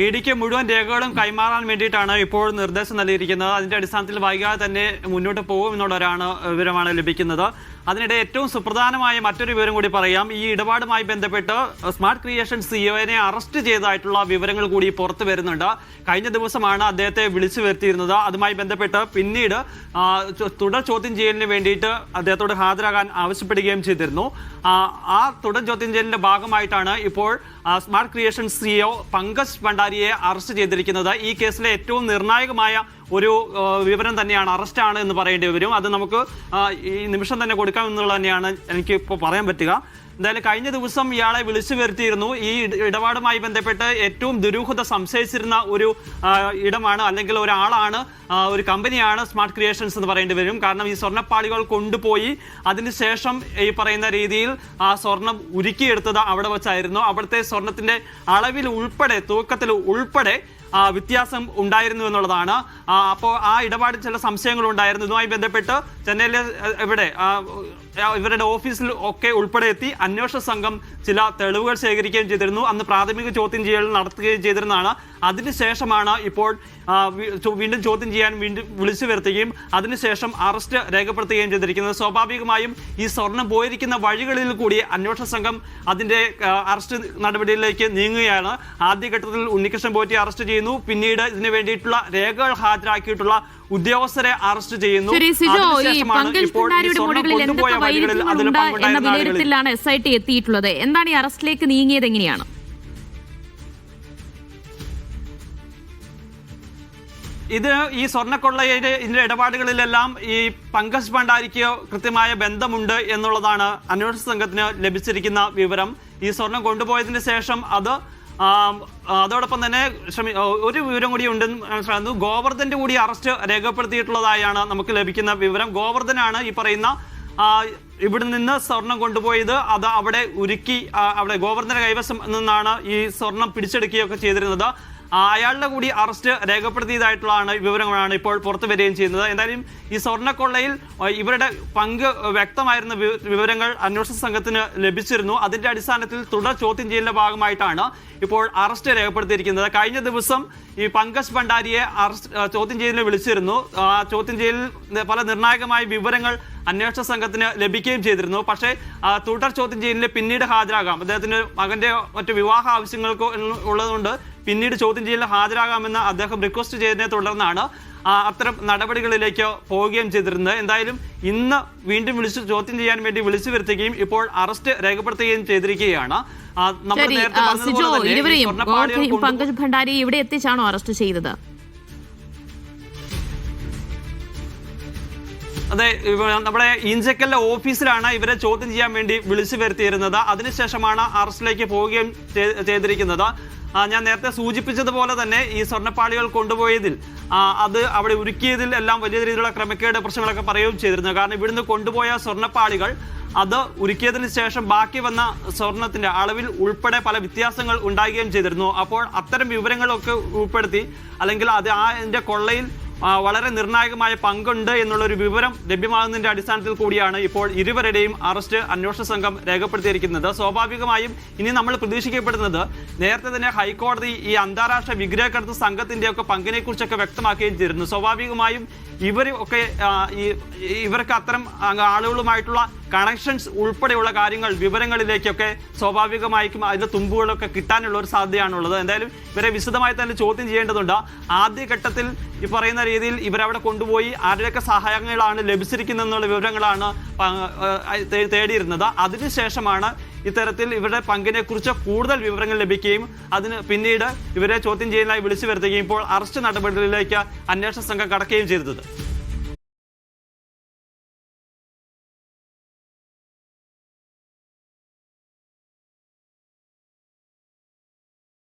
E ഡിക്ക് മുഴുവൻ രേഖകളും കൈമാറാൻ വേണ്ടിയിട്ടാണ് ഇപ്പോൾ നിർദ്ദേശം നൽകിയിരിക്കുന്നത്. അതിന്റെ അടിസ്ഥാനത്തിൽ വൈകാതെ തന്നെ മുന്നോട്ട് പോകും പോകുമെന്നുള്ളൊരാണ് വിവരമാണ് ലഭിക്കുന്നത്. അതിനിടെ ഏറ്റവും സുപ്രധാനമായ മറ്റൊരു വിവരം കൂടി പറയാം. ഈ ഇടപാടുമായി ബന്ധപ്പെട്ട് സ്മാർട്ട് ക്രിയേഷൻ സിഇഒനെ അറസ്റ്റ് ചെയ്തതായിട്ടുള്ള വിവരങ്ങൾ കൂടി പുറത്തു വരുന്നുണ്ട്. കഴിഞ്ഞ ദിവസമാണ് അദ്ദേഹത്തെ വിളിച്ചു വരുത്തിയിരുന്നത്. അതുമായി ബന്ധപ്പെട്ട് പിന്നീട് തുടർ ചോദ്യം ചെയ്യലിന് വേണ്ടിയിട്ട് അദ്ദേഹത്തോട് ഹാജരാകാൻ ആവശ്യപ്പെടുകയും ചെയ്തിരുന്നു. ആ തുടർ ചോദ്യം ചെയ്യലിന്റെ ഭാഗമായിട്ടാണ് ഇപ്പോൾ സ്മാർട്ട് ക്രിയേഷൻ സിഇഒ പങ്കജ് ഭണ്ഡാരിയെ അറസ്റ്റ് ചെയ്തിരിക്കുന്നത്. ഈ കേസിലെ ഏറ്റവും നിർണായകമായ ഒരു വിവരം തന്നെയാണ്. അറസ്റ്റാണ് എന്ന് പറയേണ്ടി വരും. അത് നമുക്ക് ഈ നിമിഷം തന്നെ കൊടുക്കാം എന്നുള്ളത് തന്നെയാണ് എനിക്ക് ഇപ്പോൾ പറയാൻ പറ്റുക. എന്തായാലും കഴിഞ്ഞ ദിവസം ഇയാളെ വിളിച്ചു വരുത്തിയിരുന്നു. ഈ ഇട- ഇടപാടുമായി ബന്ധപ്പെട്ട് ഏറ്റവും ദുരൂഹത സംശയിച്ചിരുന്ന ഒരു ഇടമാണ് അല്ലെങ്കിൽ ഒരാളാണ് ഒരു കമ്പനിയാണ് സ്മാർട്ട് ക്രിയേഷൻസ് എന്ന് പറയേണ്ടി വരും. കാരണം ഈ സ്വർണപ്പാളികൾ കൊണ്ടുപോയി അതിനുശേഷം ഈ പറയുന്ന രീതിയിൽ ആ സ്വർണം ഉരുക്കിയെടുത്തത് അവിടെ വെച്ചായിരുന്നു. അവിടുത്തെ സ്വർണത്തിന്റെ അളവിൽ ഉൾപ്പെടെ തൂക്കത്തിൽ ഉൾപ്പെടെ വ്യത്യാസം ഉണ്ടായിരുന്നു എന്നുള്ളതാണ്. അപ്പോൾ ആ ഇടപാടിൽ ചില സംശയങ്ങൾ ഉണ്ടായിരുന്നു. ഇതുമായി ബന്ധപ്പെട്ട് ചെന്നൈയിലെ ഇവിടെ ഇവരുടെ ഓഫീസിൽ ഒക്കെ ഉൾപ്പെടെ എത്തി അന്വേഷണ സംഘം ചില തെളിവുകൾ ശേഖരിക്കുകയും ചെയ്തിരുന്നു. അന്ന് പ്രാഥമിക ചോദ്യം ചെയ്യൽ നടത്തുകയും ചെയ്തിരുന്നതാണ്. അതിനുശേഷമാണ് ഇപ്പോൾ വീണ്ടും ചോദ്യം ചെയ്യാൻ വീണ്ടും വിളിച്ചു വരുത്തുകയും അതിനുശേഷം അറസ്റ്റ് രേഖപ്പെടുത്തുകയും ചെയ്തിരിക്കുന്നത്. സ്വാഭാവികമായും ഈ സ്വർണം പോയിരിക്കുന്ന വഴികളിൽ കൂടി അന്വേഷണ സംഘം അതിന്റെ അറസ്റ്റ് നടപടിയിലേക്ക് നീങ്ങുകയാണ്. ആദ്യഘട്ടത്തിൽ ഉണ്ണികൃഷ്ണൻ പോറ്റി അറസ്റ്റ് ചെയ്യുന്നു. പിന്നീട് ഇതിനു വേണ്ടിയിട്ടുള്ള രേഖകൾ ഹാജരാക്കിയിട്ടുള്ള ഉദ്യോഗസ്ഥരെ അറസ്റ്റ് ചെയ്യുന്നു. എന്ന വിലയിരുത്തലാണ് എസ് ഐ ടി എത്തിയിട്ടുള്ളത്. എന്താണ് ഈ അറസ്റ്റിലേക്ക് നീങ്ങിയത് എങ്ങനെയാണ്? ഇത് ഈ സ്വർണക്കൊള്ളയുടെ ഇതിന്റെ ഇടപാടുകളിലെല്ലാം ഈ പങ്കജ് ഭണ്ഡാരിക്ക് കൃത്യമായ ബന്ധമുണ്ട് എന്നുള്ളതാണ് അന്വേഷണ സംഘത്തിന് ലഭിച്ചിരിക്കുന്ന വിവരം. ഈ സ്വർണം കൊണ്ടുപോയതിന് ശേഷം അത് അതോടൊപ്പം തന്നെ ശ്രമി ഒരു വിവരം കൂടി ഉണ്ടെന്ന് മനസ്സിലാകുന്നു. ഗോവർദ്ധന്റെ കൂടി അറസ്റ്റ് രേഖപ്പെടുത്തിയിട്ടുള്ളതായാണ് നമുക്ക് ലഭിക്കുന്ന വിവരം. ഗോവർദ്ധനാണ് ഈ പറയുന്ന ഇവിടെ നിന്ന് സ്വർണം കൊണ്ടുപോയത്. അത് അവിടെ ഉരുക്കി അവിടെ ഗോവർദ്ധന കൈവശം നിന്നാണ് ഈ സ്വർണം പിടിച്ചെടുക്കുകയൊക്കെ ചെയ്തിരുന്നത്. അയാളുടെ കൂടി അറസ്റ്റ് രേഖപ്പെടുത്തിയതായിട്ടുള്ളതാണ് വിവരങ്ങളാണ് ഇപ്പോൾ പുറത്തു വരികയും ചെയ്യുന്നത്. എന്തായാലും ഈ സ്വർണക്കൊള്ളയിൽ ഇവരുടെ പങ്ക് വ്യക്തമായിരുന്ന വിവരങ്ങൾ അന്വേഷണ സംഘത്തിന് ലഭിച്ചിരുന്നു. അതിന്റെ അടിസ്ഥാനത്തിൽ തുടർ ചോദ്യം ചെയ്യലിന്റെ ഭാഗമായിട്ടാണ് ഇപ്പോൾ അറസ്റ്റ് രേഖപ്പെടുത്തിയിരിക്കുന്നത്. കഴിഞ്ഞ ദിവസം ഈ പങ്കജ് ഭണ്ഡാരിയെ അറസ്റ്റ് ചോദ്യം ചെയ്യലിന് വിളിച്ചിരുന്നു. ആ ചോദ്യം ചെയ്യലിൽ പല നിർണായകമായ വിവരങ്ങൾ അന്വേഷണ സംഘത്തിന് ലഭിക്കുകയും ചെയ്തിരുന്നു. പക്ഷേ തുടർ ചോദ്യം ചെയ്യലിന് പിന്നീട് ഹാജരാകാം. അദ്ദേഹത്തിന് മകന്റെ മറ്റു വിവാഹ ആവശ്യങ്ങൾക്ക് ഉള്ളതുകൊണ്ട് പിന്നീട് ചോദ്യം ചെയ്യലിൽ ഹാജരാകാമെന്ന് അദ്ദേഹം റിക്വസ്റ്റ് ചെയ്തതിനെ തുടർന്നാണ് അത്തരം നടപടികളിലേക്ക് പോവുകയും ചെയ്തിരുന്നത്. എന്തായാലും ഇന്ന് വീണ്ടും വിളിച്ച് ചോദ്യം ചെയ്യാൻ വേണ്ടി വിളിച്ചു വരുത്തുകയും ഇപ്പോൾ അറസ്റ്റ് രേഖപ്പെടുത്തുകയും ചെയ്തിരിക്കുകയാണ്. ഇരുവരെയും പങ്കജ് ഭണ്ഡാരി ഇവിടെ എത്തിച്ചാണോ അറസ്റ്റ് ചെയ്തത്? അതെ നമ്മുടെ ഇഞ്ചക്കലിലെ ഓഫീസിലാണ് ഇവരെ ചോദ്യം ചെയ്യാൻ വേണ്ടി വിളിച്ചു വരുത്തിയിരുന്നത്. അതിനുശേഷമാണ് അറസ്റ്റിലേക്ക് പോവുകയും ചെയ്- ചെയ്തിരിക്കുന്നത്. ഞാൻ നേരത്തെ സൂചിപ്പിച്ചതുപോലെ തന്നെ ഈ സ്വർണപ്പാളികൾ കൊണ്ടുപോയതിൽ അത് അവിടെ ഉരുക്കിയതിൽ എല്ലാം വലിയ രീതിയിലുള്ള ക്രമക്കേട് പ്രശ്നങ്ങളൊക്കെ പറയുകയും ചെയ്തിരുന്നു. കാരണം ഇവിടുന്ന് കൊണ്ടുപോയ സ്വർണപ്പാളികൾ അത് ഉരുക്കിയതിന് ശേഷം ബാക്കി വന്ന സ്വർണത്തിന്റെ അളവിൽ ഉൾപ്പെടെ പല വ്യത്യാസങ്ങൾ ഉണ്ടാകുകയും ചെയ്തിരുന്നു. അപ്പോൾ അത്തരം വിവരങ്ങളൊക്കെ ഉൾപ്പെടുത്തി അല്ലെങ്കിൽ അത് ആ എന്റെ കൊള്ളയിൽ വളരെ നിർണായകമായ പങ്കുണ്ട് എന്നുള്ളൊരു വിവരം ലഭ്യമാകുന്നതിന്റെ അടിസ്ഥാനത്തിൽ കൂടിയാണ് ഇപ്പോൾ ഇരുവരുടെയും അറസ്റ്റ് അന്വേഷണ സംഘം രേഖപ്പെടുത്തിയിരിക്കുന്നത്. സ്വാഭാവികമായും ഇനി നമ്മൾ പ്രതീക്ഷിക്കപ്പെടുന്നത് നേരത്തെ തന്നെ ഹൈക്കോടതി ഈ അന്താരാഷ്ട്ര വിഗ്രഹക്കടത്ത് സംഘത്തിന്റെയൊക്കെ പങ്കിനെക്കുറിച്ചൊക്കെ വ്യക്തമാക്കുകയും ചെയ്തിരുന്നു. സ്വാഭാവികമായും ഇവർ ഒക്കെ ഈ ഇവർക്ക് അത്തരം ആളുകളുമായിട്ടുള്ള കണക്ഷൻസ് ഉൾപ്പെടെയുള്ള കാര്യങ്ങൾ വിവരങ്ങളിലേക്കൊക്കെ സ്വാഭാവികമായിരിക്കും അതിന്റെ തുമ്പുകളൊക്കെ കിട്ടാനുള്ള ഒരു സാധ്യതയാണുള്ളത്. എന്തായാലും ഇവരെ വിശദമായി തന്നെ ചോദ്യം ചെയ്യേണ്ടതുണ്ട്. ആദ്യഘട്ടത്തിൽ ഈ പറയുന്ന രീതിയിൽ ഇവരവിടെ കൊണ്ടുപോയി ആരുടെയൊക്കെ സഹായങ്ങളാണ് ലഭിച്ചിരിക്കുന്നതെന്നുള്ള വിവരങ്ങളാണ് തേടിയിരുന്നത്. അതിനുശേഷമാണ് ഇത്തരത്തിൽ ഇവരുടെ പങ്കിനെക്കുറിച്ച് കൂടുതൽ വിവരങ്ങൾ ലഭിക്കുകയും അതിന് പിന്നീട് ഇവരെ ചോദ്യം ചെയ്യാനായി വിളിച്ചു വരുത്തുകയും ഇപ്പോൾ അറസ്റ്റ് നടപടികളിലേക്ക് അന്വേഷണ സംഘം കടക്കുകയും ചെയ്തത്.